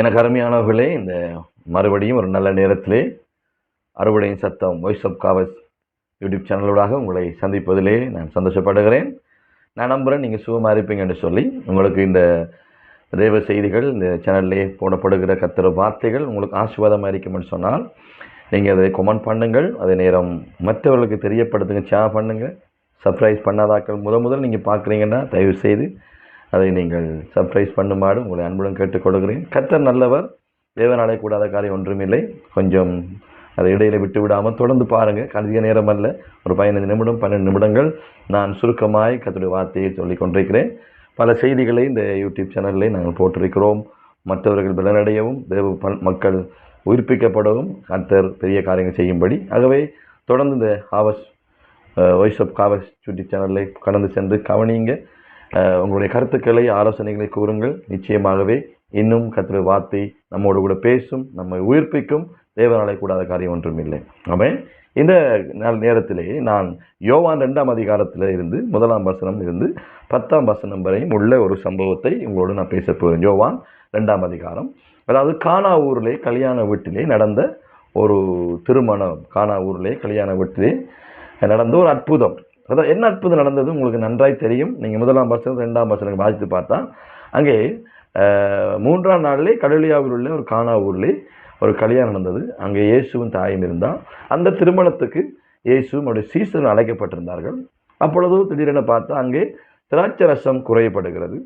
எனக்கு அருமையானவர்களே இந்த மறுபடியும் ஒரு நல்ல நேரத்திலே அறுவடையின் சத்தம் வாய்ஸ் ஆஃப் காவஸ் யூடியூப் சேனலூடாக உங்களை சந்திப்பதிலே நான் சந்தோஷப்படுகிறேன். நான் நம்புகிறேன் நீங்கள் சுகமாக இருப்பீங்கன்னு சொல்லி உங்களுக்கு இந்த தேவ செய்திகள் இந்த சேனல்லே போடப்படுகிற கத்திர வார்த்தைகள் உங்களுக்கு ஆசீர்வாதமாக இருக்கும்னு சொன்னால் நீங்கள் அதை கொமெண்ட் பண்ணுங்கள். அதே நேரம் மற்றவர்களுக்கு தெரியப்படுத்துங்க ஷேர் பண்ணுங்கள் சர்ப்ரைஸ் பண்ணாதாக்கள். முத முதல் நீங்கள் பார்க்குறீங்கன்னா தயவு செய்து அதை நீங்கள் சர்ப்ரைஸ் பண்ணுமாறு உங்களை அன்புடன் கேட்டுக்கொள்கிறேன். கத்தர் நல்லவர் தேவனாலே கூடாத காரியம் ஒன்றுமில்லை. கொஞ்சம் அதை இடையில விட்டு விடாமல் தொடர்ந்து பாருங்கள் கணித நேரம் அல்ல. ஒரு பதினைந்து நிமிடம் பன்னெண்டு நிமிடங்கள் நான் சுருக்கமாய் கத்துடைய வார்த்தையை சொல்லிக் கொண்டிருக்கிறேன். பல செய்திகளை இந்த யூடியூப் சேனலில் நாங்கள் போட்டிருக்கிறோம். மற்றவர்கள் பலனடையவும் தேவ பல் மக்கள் உயிர்ப்பிக்கப்படவும் கர்த்தர் பெரிய காரியங்கள் செய்யும்படி. ஆகவே தொடர்ந்து இந்த ஹாவஸ் வாய்ஸ் ஆஃப் காவஸ் யூடியூப் சேனலை கடந்து சென்று கவனிங்க உங்களுடைய கருத்துக்களை ஆலோசனைகளை கூறுங்கள். நிச்சயமாகவே இன்னும் கத்திர வார்த்தை நம்மோடு கூட பேசும் நம்மை உயிர்ப்பிக்கும். தேவனாலே கூடாத காரியம் ஒன்றும் இல்லை. அவன் இந்த நேரத்திலே நான் யோவான் ரெண்டாம் அதிகாரத்தில் இருந்து முதலாம் வசனம் இருந்து பத்தாம் வசனம் வரையும் உள்ள ஒரு சம்பவத்தை உங்களோடு நான் பேச போகிறேன். யோவான் ரெண்டாம் அதிகாரம். அதாவது கானா ஊரிலே கல்யாண வீட்டிலே நடந்த ஒரு திருமணம். கானா ஊரிலே கல்யாண வீட்டிலே நடந்த ஒரு அற்புதம். அதான் என்ன அற்புதம் நடந்தது உங்களுக்கு நன்றாய் தெரியும். நீங்கள் முதலாம் வசனம் ரெண்டாம் வசனம் வாசித்து பார்த்தா அங்கே மூன்றாம் நாளிலே கடலியாவில் உள்ள ஒரு கானா ஊரிலே ஒரு கல்யாணம் நடந்தது. அங்கே இயேசுவும் தாயும் இருந்தால் அந்த திருமணத்துக்கு இயேசுவும் அவருடைய சீசன் அழைக்கப்பட்டிருந்தார்கள். அப்பொழுது திடீரென பார்த்தா அங்கே திராட்சை ரசம் குறையப்படுகிறது.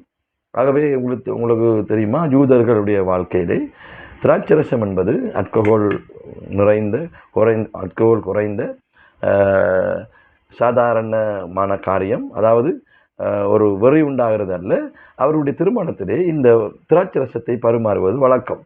ஆகவே உங்களுக்கு உங்களுக்கு தெரியுமா? யூதர்களுடைய வாழ்க்கையிலே திராட்சை ரசம் என்பது அல்கஹோல் நிறைந்த குறைந்த அல்கஹோல் குறைந்த சாதாரணமான காரியம். அதாவது ஒரு வெறி உண்டாகிறது அல்ல. அவருடைய திருமணத்திலே இந்த திராட்சரசத்தை பரிமாறுவது வழக்கம்.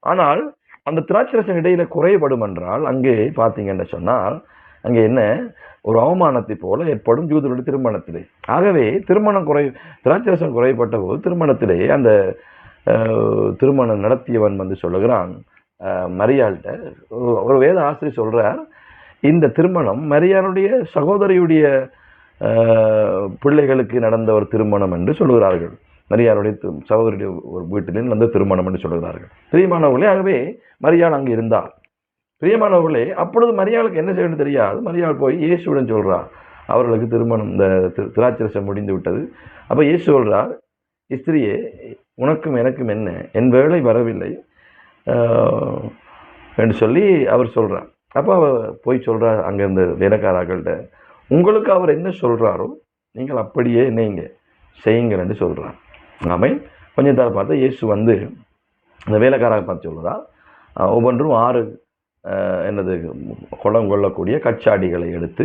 ஆனால் அந்த திராட்சரசம் இடையில் இடையில குறைபடும் என்றால் அங்கே பார்த்தீங்கன்னு சொன்னால் அங்கே என்ன? ஒரு அவமானத்தை போல ஏற்படும் ஜூதருடைய திருமணத்திலே. ஆகவே திருமணம் குறை திராட்சரசம் குறைப்பட்ட போது திருமணத்திலே அந்த திருமணம் நடத்தியவன் வந்து சொல்லுகிறான். மரியாள்கிட்ட ஒரு- வேத ஆசிரியர் சொல்கிறார் இந்த திருமணம் மரியானுடைய சகோதரியுடைய பிள்ளைகளுக்கு நடந்த ஒரு திருமணம் என்று சொல்கிறார்கள் மரியாளுடைய சகோதரியுடைய ஒரு வீட்டிலே நடந்த திருமணம் என்று சொல்கிறார்கள் பிரியமானவர்களே ஆகவே மரியாள் அங்கே இருந்தார் பிரியமானவர்களே அப்பொழுது மரியாளுக்கு என்ன செய்யணும் தெரியாது. மரியாள் போய் இயேசுடன் சொல்கிறார் அவர்களுக்கு திருமணம் இந்த திராட்சரசம் முடிந்து விட்டது. அப்போ இயேசு சொல்கிறார் ஸ்திரியே உனக்கும் எனக்கும் என்ன? என் வேலை வரவில்லை. என்று சொல்லி அவர் சொல்கிறார் அப்போ அவர் போய் சொல்கிறா அங்கே இருந்த வேலைக்காரர்கள்ட்ட உங்களுக்கு அவர் என்ன சொல்கிறாரோ நீங்கள் அப்படியே நீங்க செய்யுங்கன்னு சொல்கிறார் சொல்றார் கொஞ்சம் தர பார்த்தா இயேசு வந்து அந்த வேலைக்காராக பார்த்து சொல்கிறார் ஒவ்வொன்றும் ஆறு என்னது குளம் கொள்ளக்கூடிய கச்சாடிகளை எடுத்து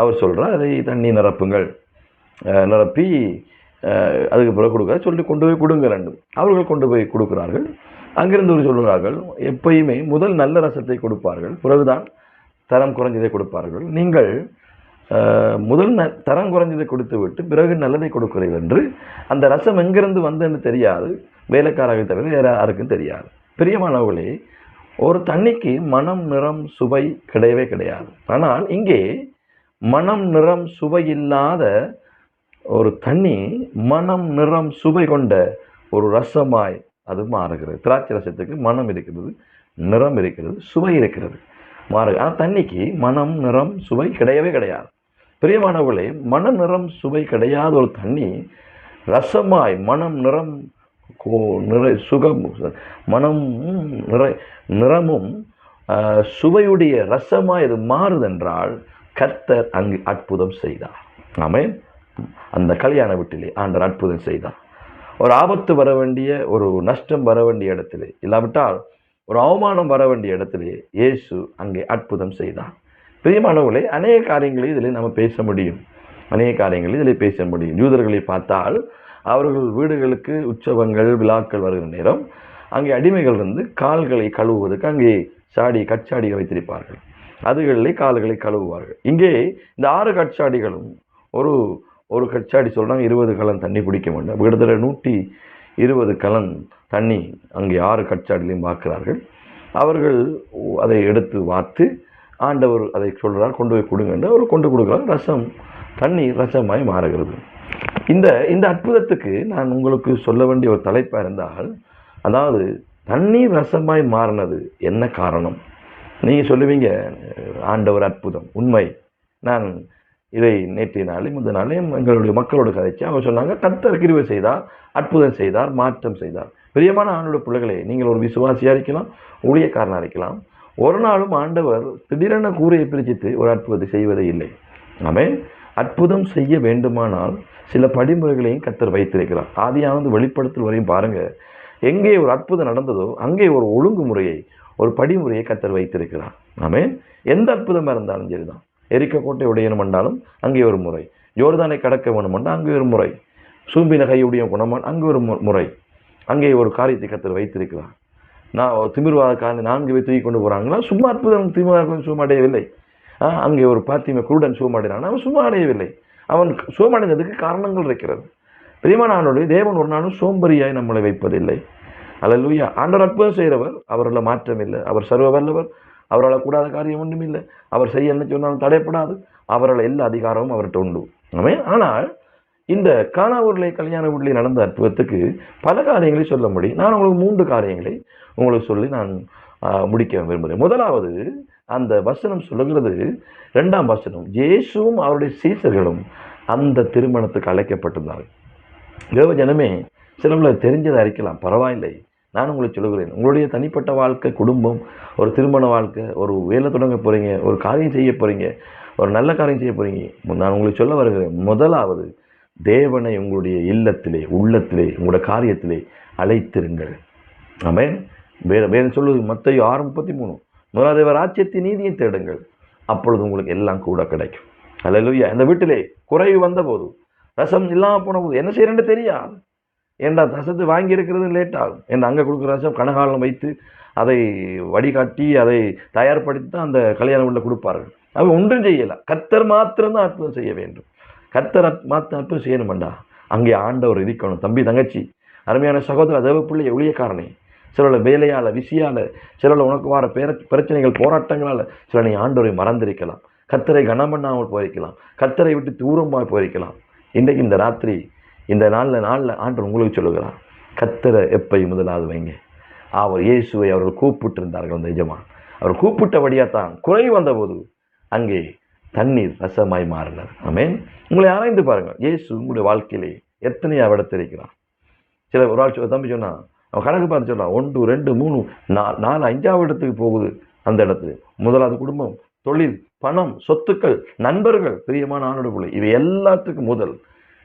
அவர் சொல்கிறார் அதை தண்ணி நிரப்புங்கள். நிரப்பி அதுக்கு பிறகு கொடுக்க சொல்லி கொண்டு போய் கொடுங்க ரெண்டும். அவர்கள் கொண்டு போய் கொடுக்கிறார்கள். அங்கிருந்து ஒரு எப்பயுமே முதல் நல்ல ரசத்தை கொடுப்பார்கள் பிறகுதான் தரம் குறைஞ்சதை கொடுப்பார்கள். நீங்கள் முதல் ந தரம் குறைஞ்சதை கொடுத்து விட்டு பிறகு நல்லதை கொடுக்கிறீர்கள் என்று அந்த ரசம் எங்கிருந்து வந்ததுன்னு தெரியாது. வேலைக்காரர்கள் தவிர வேறு யாருக்கும் தெரியாது. பிரியமானவர்களே ஒரு தண்ணிக்கு மனம் நிறம் சுவை கிடையவே கிடையாது. ஆனால் இங்கே மனம் நிறம் சுவை இல்லாத ஒரு தண்ணி மனம் நிறம் சுவை கொண்ட ஒரு ரசமாய் அது மாறுகிறது. திராட்சை ரசத்துக்கு மனம் இருக்கிறது நிறம் இருக்கிறது சுவை இருக்கிறது. மாறு ஆனால் தண்ணிக்கு மனம் நிறம் சுவை கிடையவே கிடையாது. பிரியமானவர்களே மன நிறம் சுவை கிடையாத ஒரு தண்ணி ரசமாய் மனம் நிறம் கோ- நிறை சுகம் மனம் நிறை நிறமும் சுவையுடைய ரசமாய் இது மாறுதென்றால் கர்த்தர் அங்கு அற்புதம் செய்தார். ஆமே அந்த கல்யாண வீட்டிலே ஆண்டர் அற்புதம் செய்தார். ஒரு ஆபத்து வர வேண்டிய ஒரு நஷ்டம் வர வேண்டிய இடத்திலே இல்லாவிட்டால் ஒரு அவமானம் வர வேண்டிய இடத்திலே இயேசு அங்கே அற்புதம் செய்தார். பிரியமானவர்களே அநேக காரியங்களை இதில் நம்ம பேச முடியும். அநேக காரியங்களை இதில் பேச முடியும். யூதர்களை பார்த்தால் அவர்கள் வீடுகளுக்கு உற்சவங்கள் விழாக்கள் வருகிற நேரம் அங்கே அடிமைகள் இருந்து கால்களை கழுவுவதற்கு அங்கே சாடி கச்சாடியை வைத்திருப்பார்கள். அதுகளிலே கால்களை கழுவுவார்கள். இங்கே இந்த ஆறு கச்சாடிகளும் ஒரு ஒரு கச்சாடி சொல்கிறாங்க இருபது கலன் தண்ணி பிடிக்க வேண்டும். கிட்டத்தட்ட நூற்றி இருபது கலன் தண்ணி அங்கே ஆறு கச்சாடிலையும் பார்க்கிறார்கள் அவர்கள் அதை எடுத்து வார்த்து ஆண்டவர் அதை சொல்கிறார் கொண்டு போய் கொடுங்க அவர் கொண்டு கொடுக்குறார் ரசம் தண்ணி ரசமாய் மாறுகிறது. இந்த இந்த அற்புதத்துக்கு நான் உங்களுக்கு சொல்ல வேண்டிய ஒரு தலைப்பாக இருந்தால் அதாவது தண்ணீர் ரசமாய் மாறினது என்ன காரணம்? நீங்கள் சொல்லுவீங்க ஆண்டவர் அற்புதம். உண்மை. நான் இதை நேற்றைய நாளையும் இந்த நாளையும் எங்களுடைய மக்களோடு கதைச்சு அவங்க சொன்னாங்க கத்தர் கிருவை செய்தார் அற்புதம் செய்தார் மாற்றம் செய்தார். பிரியமான ஆண்டோட பிள்ளைகளே நீங்கள் ஒரு விசுவாசியாக இருக்கலாம் ஊழியக்காரனாக இருக்கலாம். ஒரு நாளும் ஆண்டவர் திடீரென கூரையை பிரிச்சிட்டு ஒரு அற்புதத்தை செய்வதே இல்லை. ஆமே அற்புதம் செய்ய வேண்டுமானால் சில படிமுறைகளையும் கத்தர் வைத்திருக்கிறார். ஆதியானது வெளிப்படுத்தல் வரையும் பாருங்கள் எங்கே ஒரு அற்புதம் நடந்ததோ அங்கே ஒரு ஒழுங்குமுறையை ஒரு படிமுறையை கத்தர் வைத்திருக்கிறார். ஆமே எந்த அற்புதமாக இருந்தாலும் சரிதான். எரிக்கக்கோட்டை உடையணும் என்றாலும் அங்கே ஒரு முறை. ஜோர்தானை கடக்க வேணுமென்றால் அங்கே ஒரு முறை. சூம்பின கையுடைய குணமான் அங்கே ஒரு முறை. அங்கே ஒரு காரியத்தை கத்தர் வைத்திருக்கிறார். நான் திமிர்வாதக்காரன் நான்கு பேர் தூக்கி கொண்டு போகிறாங்களா சும்மா அற்புதம் திமிர்வாதம் சும்மா அடையவில்லை அங்கே ஒரு பாத்திமை குருடன் சுகமடைனான் அவன் சும்மா அடையவில்லை அவன் சோமடைந்ததுக்கு காரணங்கள் இருக்கிறது. பிரியமானவனுடைய தேவன் ஒரு நாளும் சோம்பரியாய் நம்மளை வைப்பதில்லை. அல்லேலூயா. ஆண்டவர் அற்புதம் செய்கிறவர் அவரில் மாற்றம் இல்லை அவர் சர்வ வல்லவர். அவரால் கூடாத காரியம் ஒன்றும் இல்லை. அவர் செய்ய என்ன சொன்னாலும் தடைப்படாது. அவரால் எல்லா அதிகாரமும் அவர்கிட்ட உண்டு. ஆமே ஆனால் இந்த காணாவூரிலே கல்யாண வீட்டில் நடந்த அற்புதத்துக்கு பல காரியங்களை சொல்ல முடியும். நான் உங்களுக்கு மூன்று காரியங்களை உங்களுக்கு சொல்லி நான் முடிக்க விரும்புகிறேன். முதலாவது அந்த வசனம் சொல்லுகிறது ரெண்டாம் வசனம் ஜேசுவும் அவருடைய சீசர்களும் அந்த திருமணத்துக்கு அழைக்கப்பட்டிருந்தார்கள். தேவ ஜனமே சிலவில் தெரிஞ்சதை இருக்கலாம் பரவாயில்லை. நான் உங்களுக்கு சொல்லுகிறேன். உங்களுடைய தனிப்பட்ட வாழ்க்கை குடும்பம் ஒரு திருமண வாழ்க்கை ஒரு வேலை தொடங்க போகிறீங்க ஒரு காரியம் செய்ய போகிறீங்க ஒரு நல்ல காரியம் செய்ய போகிறீங்க நான் உங்களுக்கு சொல்ல வருகிறேன் முதலாவது தேவனை உங்களுடைய இல்லத்திலே உள்ளத்திலே உங்களுடைய காரியத்திலே அழைத்திருங்கள். ஆமென். வேறு வேறு சொல்லுது மற்ற ஆறு முப்பத்தி மூணு முதலாவது ராஜ்யத்தை நீதியை தேடுங்கள். அப்பொழுது உங்களுக்கு எல்லாம் கூட கிடைக்கும். அல்லேலூயா இந்த வீட்டிலே குறைவு வந்தபோது ரசம் இல்லாமல் போன போது என்ன செய்யறேன்னு தெரியாது ஏன்டா தசத்து வாங்கி இருக்கிறது லேட் ஆகும். ஏன்னா அங்கே கொடுக்குற ரசம் கனகாலம் வைத்து அதை வடிகாட்டி அதை தயார்படுத்தி தான் அந்த கல்யாணம் உள்ள கொடுப்பார்கள். அவன் ஒன்றும் செய்யலை. கத்தர் மாத்திரம்தான் அற்புதம் செய்ய வேண்டும். கத்தர் மாத்திரம் அற்புதம் செய்யணுமெண்டா? அங்கே ஆண்டவர் இருக்கணும் தம்பி தங்கச்சி அருமையான சகோதர தேவப்பிள்ளை ஊழியக்காரனே சிலோட வேலையால் விசியால் சிலோட உனக்கு வர பேர பிரச்சனைகள் போராட்டங்களால் சில நீ ஆண்டவரை மறந்திருக்கலாம். கத்தரை கனமண்ணாமல் போயிருக்கலாம். கத்தரை விட்டு தூரமாக போயிருக்கலாம். இன்றைக்கு இந்த ராத்திரி இந்த நாளில் நாளில் ஆண்டவர் உங்களுக்கு சொல்லுகிறார். கத்தரை எப்பை முதலாவது வைங்க. அவர் இயேசுவை அவர்கள் கூப்பிட்டிருந்தார்கள் அந்த எஜமான். அவர் கூப்பிட்டபடியாக தான் குறை வந்தபோது அங்கே தண்ணீர் ரசமாய் மாறினார் ஆமென். உங்களை ஆராய்ந்து பாருங்கள். இயேசு உங்களுடைய வாழ்க்கையிலே எத்தனையா இடத்திருக்கிறார் சில ஒரு ஆள் தம்பி சொன்னால் அவன் கணக்கு பார்த்து சொன்னான் ஒன்று ரெண்டு மூணு நாலு நாலு அஞ்சாவது இடத்துக்கு போகுது அந்த இடத்துல. முதலாவது குடும்பம் தொழில் பணம் சொத்துக்கள் நண்பர்கள் பிரியமான ஆணோட பிள்ளை. இவை எல்லாத்துக்கும் முதல்.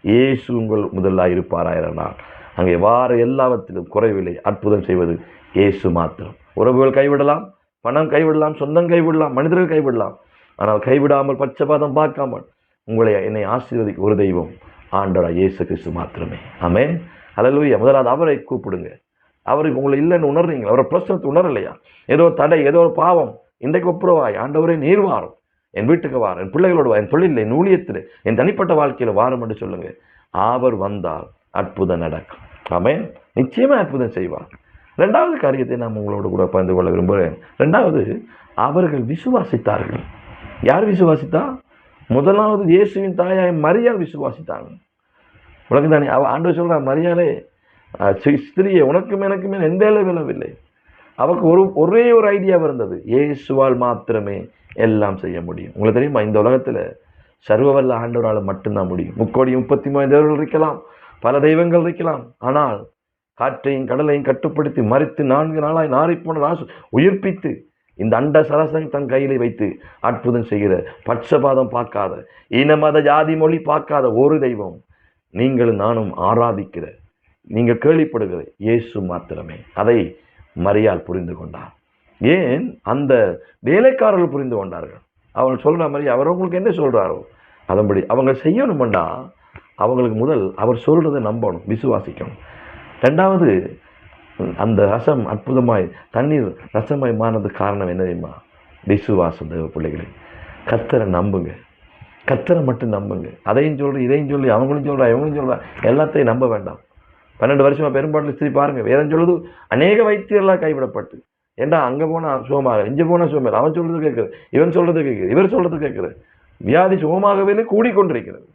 இயேசு உங்கள் முதலாக இருப்பாராயிரனால் அங்கே வார எல்லாவற்றிலும் குறைவில்லை அற்புதம் செய்வது இயேசு மாத்திரம். உறவுகள் கைவிடலாம் பணம் கைவிடலாம் சொந்தம் கைவிடலாம் மனிதர்கள் கைவிடலாம். ஆனால் கைவிடாமல் பட்சபாதம் பார்க்காமல் உங்களை என்னை ஆசீர்வதிக்க ஒரு தெய்வம் ஆண்டவரா இயேசு கிறிஸ்து மாத்திரமே. ஆமே அல்லேலூயா முதலாவது அவரை கூப்பிடுங்க. அவருக்கு உங்களை இல்லைன்னு உணர்றீங்க அவரை பிரச்சனத்தை உணரலையா? ஏதோ தடை ஏதோ ஒரு பாவம். இன்றைக்கு ஒப்புரவாய். ஆண்டவரே நீர்வாரம் என் வீட்டுக்கு வாரம் என் பிள்ளைகளோட வா, என் தொழிலில் என் ஊழியத்தில் என் தனிப்பட்ட வாழ்க்கையில் வாரம் என்று சொல்லுங்க அவர் வந்தால் அற்புதம் நடக்கும். ஆமென். நிச்சயமாக அற்புதம் செய்வார். ரெண்டாவது காரியத்தை நான் உங்களோட கூட பகிர்ந்து கொள்ள விரும்புகிறேன். ரெண்டாவது அவர்கள் விசுவாசித்தார்கள். யார் விசுவாசித்தா? முதலாவது இயேசுவின் தாயாய் மரியாள் விசுவாசித்தாங்க. உனக்கு தானே அவள் ஆண்டு சொல்றா மரியாதை ஸ்திரியை உனக்கும் எனக்குமே எந்த விளவில்லை அவருக்கு ஒரு ஒரே ஒரு ஐடியாவாக இருந்தது. இயேசுவால் மாத்திரமே எல்லாம் செய்ய முடியும். உங்களுக்கு தெரியுமா? இந்த உலகத்தில் சர்வவல்ல ஆண்டவரால் மட்டும்தான் முடியும். முக்கோடி முப்பத்தி மூணு தேவர்கள் இருக்கலாம். பல தெய்வங்கள் இருக்கலாம். ஆனால் காற்றையும் கடலையும் கட்டுப்படுத்தி மறித்து நான்கு நாளாய் நாரிப்போன ராசு உயிர்ப்பித்து இந்த அண்ட சரசன் தன் கையிலே வைத்து அற்புதம் செய்கிற பட்சபாதம் பார்க்காத இன மத ஜாதி மொழி பார்க்காத ஒரு தெய்வம் நீங்களும் நானும் ஆராதிக்கிற நீங்கள் கேள்விப்படுகிற இயேசு மாத்திரமே. அதை மரியால் புரிந்து கொண்டார். ஏன் அந்த வேலைக்காரர்கள் புரிந்து கொண்டார்கள்? அவங்க சொல்கிற மாதிரி அவர் உங்களுக்கு என்ன சொல்கிறாரோ அதன்படி அவங்க செய்யணுமெண்டா அவங்களுக்கு முதல் அவர் சொல்கிறத நம்பணும் விசுவாசிக்கணும். ரெண்டாவது அந்த ரசம் அற்புதமாய் தண்ணீர் ரசமாய் மாறினது காரணம் என்ன தெரியுமா? விசுவாசம் தேவ பிள்ளைகளே கத்தரை நம்புங்க. கத்தரை மட்டும் நம்புங்க. அதையும் சொல்லி இதையும் சொல்லி அவங்களும் சொல்கிறா இவங்களும் சொல்கிறா எல்லாத்தையும் நம்ப வேண்டாம். பன்னெண்டு வருஷமாக பெரும்பாட்டில் சரி பாருங்கள் வேதம் சொல்லுது அநேக வைத்தியர்களாக கைவிடப்பட்டு ஏண்டா அங்கே போனால் சுகமாக? இங்கே போனால் சுகமாக? அவன் சொல்கிறது கேட்குது இவன் சொல்கிறது கேட்குது இவர் சொல்கிறது கேட்குது வியாதி சுகமாகவே கூடிக்கொண்டிருக்கிறது.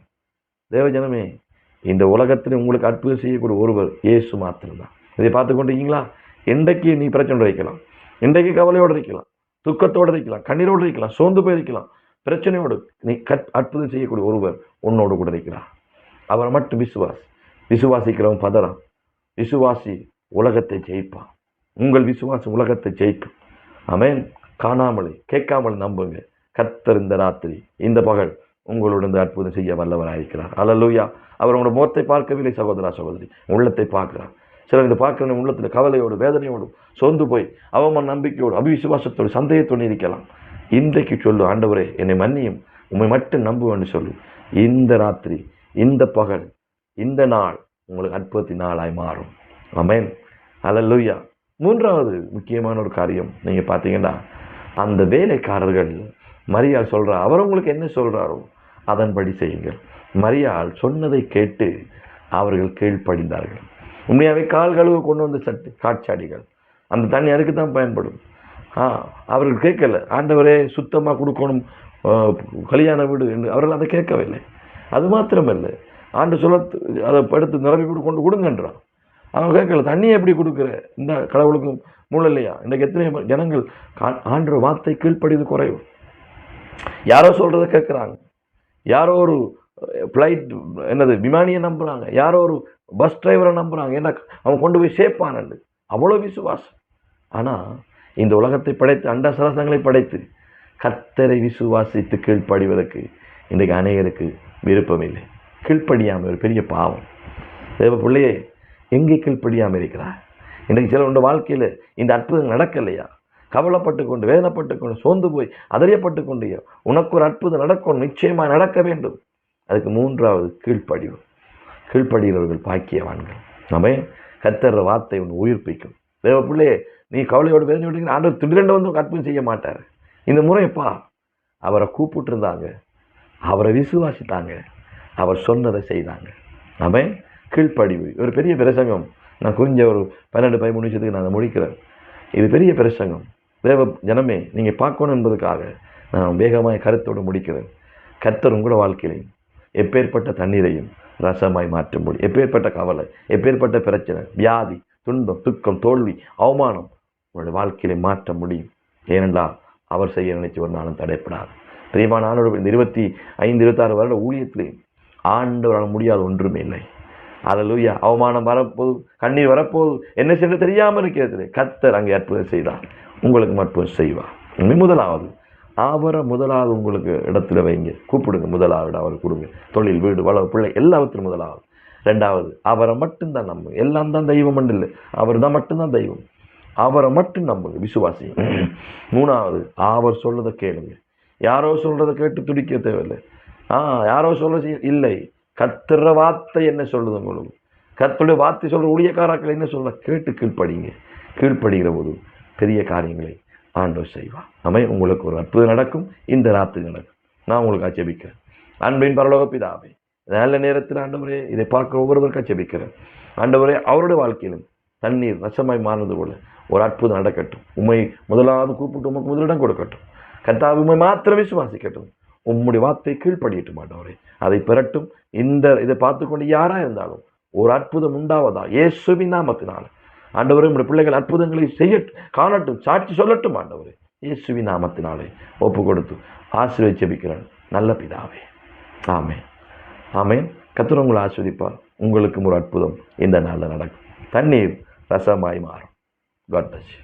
தேவஜனமே இந்த உலகத்தில் உங்களுக்கு அற்புதம் செய்யக்கூடிய ஒருவர் இயேசு மாத்திரம்தான். இதை பார்த்து கொண்டிருக்கீங்களா? இன்றைக்கு நீ பிரச்சனை இருக்கலாம். இன்றைக்கு கவலையோடு இருக்கலாம். துக்கத்தோடு இருக்கலாம். கண்ணீரோடு இருக்கலாம். சோர்ந்து போயிருக்கலாம். பிரச்சனையோடு நீ கட் அற்புதம் செய்யக்கூடிய ஒருவர் உன்னோடு கூட இருக்கிறார். அவரை மட்டும் விசுவாஸ் விசுவாசிக்கிறவன் பதறான். விசுவாசி உலகத்தை ஜெயிப்பான். உங்கள் விசுவாசம் உலகத்தை ஜெயிக்கும். அமேன் காணாமலே கேட்காமல் நம்புங்க. கத்தர் இந்த ராத்திரி இந்த பகல் உங்களுடன் அற்புதம் செய்ய வல்லவராயிருக்கிறார். அலலூயா அவர் உங்களோட முகத்தை பார்க்கவில்லை சகோதரா சகோதரி. உள்ளத்தை பார்க்கிறார். சிலர் இதை பார்க்குற உள்ளத்தில் கவலையோடு வேதனையோடு சோர்ந்து போய் அவமான நம்பிக்கையோடு அபிவிசுவாசத்தோடு சந்தேகத்தோடு இருக்கலாம். இன்றைக்கு சொல்லு ஆண்டவரே என்னை மன்னியும். உண்மை மட்டும் நம்புவேன்னு சொல்லு. இந்த ராத்திரி இந்த பகல் இந்த நாள் உங்களுக்கு அற்புதத்தின் நாளாய் மாறும். அமேன் அல்லலூயா மூன்றாவது முக்கியமான ஒரு காரியம் நீங்கள் பார்த்தீங்கன்னா அந்த வேலைக்காரர்கள் மரியாள் சொல்கிறா அவர் உங்களுக்கு என்ன சொல்கிறாரோ அதன்படி செய்யுங்கள். மரியாள் சொன்னதை கேட்டு அவர்கள் கீழ்ப்படிந்தார்கள். உண்மையாகவே கால் கழுவு கொண்டு வந்த சட்டு காட்சாடிகள். அந்த தண்ணி அதுக்கு தான் பயன்படும். ஆ அவர்கள் கேட்கல. ஆண்டவரே சுத்தமாக கொடுக்கணும் கல்யாண வீடு என்று அவர்கள் அதை கேட்கவில்லை. அது மாத்திரமல்ல. ஆண்டு சொல்ல அதை படுத்து நிரப்பி கொடு கொண்டு கொடுங்கன்றான். அவன் கேட்கல தண்ணியை எப்படி கொடுக்குற? இந்த கடவுளுக்கும் மூலம் இல்லையா? இன்றைக்கு எத்தனை ஜனங்கள் ஆண்டு வார்த்தை கீழ்ப்படிது குறைவு. யாரோ சொல்கிறத கேட்குறாங்க. யாரோ ஒரு ஃப்ளைட் என்னது விமானியை நம்புகிறாங்க யாரோ ஒரு பஸ் டிரைவரை நம்புகிறாங்க ஏன்னா அவன் கொண்டு போய் சேர்ப்பானண்டு அவ்வளோ விசுவாசம். ஆனால் இந்த உலகத்தை படைத்து அண்ட சரசங்களை படைத்து கத்தரை விசுவாசித்து கீழ்ப்படிவதற்கு இன்றைக்கு அநேகருக்கு விருப்பம் இல்லை. கீழ்ப்படியாமல் ஒரு பெரிய பாவம். தேவ பிள்ளையே எங்கே கீழ்ப்படியாமல் இருக்கிறார் இன்றைக்கு சில உண்டு வாழ்க்கையில் இந்த அற்புதம் நடக்கலையா? கவலைப்பட்டு கொண்டு வேதனைப்பட்டு கொண்டு சோர்ந்து போய் அதறியப்பட்டு கொண்டு உனக்கு ஒரு அற்புதம் நடக்கணும் நிச்சயமாக நடக்க வேண்டும். அதுக்கு மூன்றாவது கீழ்ப்படிவு. கீழ்ப்படுகிறவர்கள் பாக்கியவான்கள். நம்ம கத்தர் வார்த்தை ஒன்று உயிர்ப்பிக்கும் தேவ பிள்ளையே நீ கவலையோடு வேதனையோடு ஆண்டவர் திடீரென்று வந்து அற்புதம் செய்ய மாட்டார். இந்த முறையப்பா அவரை கூப்பிட்டுருந்தாங்க. அவரை விசுவாசித்தாங்க. அவர் சொன்னதை செய்தாங்க. அவன் கீழ்ப்படிவு. ஒரு பெரிய பிரசங்கம். நான் குறிஞ்ச ஒரு பன்னெண்டு பதிமூணு நிமிஷத்துக்கு நான் அதை முடிக்கிறேன். இது பெரிய பிரசங்கம். தேவ ஜனமே நீங்கள் பார்க்கணும் என்பதுக்காக நான் வேகமாய் கருத்தோடு முடிக்கிறேன். கர்த்தர் உங்களோட வாழ்க்கையிலையும் எப்பேற்பட்ட தண்ணீரையும் ரசமாய் மாற்ற முடியும் எப்பேற்பட்ட கவலை எப்பேற்பட்ட பிரச்சனை வியாதி துன்பம் துக்கம் தோல்வி அவமானம் உங்களுடைய வாழ்க்கையில மாற்ற முடியும். ஏனென்றால் அவர் செய்ய நினைச்சு ஒரு நாளும் தடைப்படாது. பிரியமான ஆண்டோட இந்த இருபத்தி ஐந்து இருபத்தாறு வருட ஊழியத்திலே ஆண்டவரால் முடியாத ஒன்றுமே இல்லை. அல்லேலூயா அவமானம் வரப்போகுது கண்ணீர் வரப்போகுது என்ன செய்ய தெரியாமல் இருக்கிறது. கத்தர் அங்கே அற்புதம் செய்தார். உங்களுக்கு அற்புதம் செய்வார். உண்மை முதலாவது அவரை முதலாவது உங்களுக்கு இடத்துல வைங்க. கூப்பிடுங்க முதலாவது அவரை கொடுங்க. தொழில் வீடு வளவு பிள்ளை எல்லாவற்றிலும் முதலாவது. ரெண்டாவது அவரை மட்டும்தான் நம்புங்க. எல்லாம் தான் தெய்வம் இல்லை. அவர் தான் மட்டும்தான் தெய்வம். அவரை மட்டும் நம்புங்க விசுவாசி மூணாவது அவர் சொல்கிறத கேளுங்க. யாரோ சொல்கிறத கேட்டு துடிக்க தேவையில்லை. ஆ யாரோ சொல்ல இல்லை. கத்துற வார்த்தை என்ன சொல்லுது உங்களுக்கு? கத்துடைய வார்த்தை சொல்கிற ஊழியக்காராக்கள் என்ன சொல்ல கேட்டு கீழ்ப்படிங்க. கீழ்ப்படுகிற போது பெரிய காரியங்களை ஆண்டவர் செய்வார். அமை உங்களுக்கு ஒரு அற்புதம் நடக்கும். இந்த ராத்திரி நடக்கும். நான் உங்களுக்கு ஆட்சேபிக்கிறேன். அன்பின் பரலோக பிதாவே நல்ல நேரத்தில் ஆண்டவரே இதை பார்க்குற ஒவ்வொருவருக்கும் ஆட்சேபிக்கிறேன். ஆண்டவரே அவருடைய வாழ்க்கையிலும் தண்ணீர் ரசமாய் மாறினது போல ஒரு அற்புதம் நடக்கட்டும். உண்மை முதலாவது கூப்பிட்டு உமக்கு முதலிடம் கொடுக்கட்டும். கத்தா உண்மை மாத்திரம் விசுவாசிக்கட்டும். உம்முடைய வார்த்தை கீழ்ப்படியிட்டு மாட்டவரே அதை பெறட்டும். இந்த இதை பார்த்து கொண்டு யாரா இருந்தாலும் ஒரு அற்புதம் உண்டாவதா? இயேசுவின் நாமத்தினால். ஆண்டவரே உங்களுடைய பிள்ளைகள் அற்புதங்களை செய்யட்டும் காணட்டும் சாட்சி சொல்லட்டும் ஆண்டவரே. இயேசுவின் நாமத்தினாலே ஒப்பு கொடுத்து ஆசீர்வதி ஜெபிக்கிறேன். நல்ல பிதாவே. ஆமே ஆமேன். கத்திர உங்களை ஆஸ்வதிப்பார் உங்களுக்கும் ஒரு அற்புதம் இந்த நாளில் நடக்கும். தண்ணீர் ரசமாய் மாறும். God bus you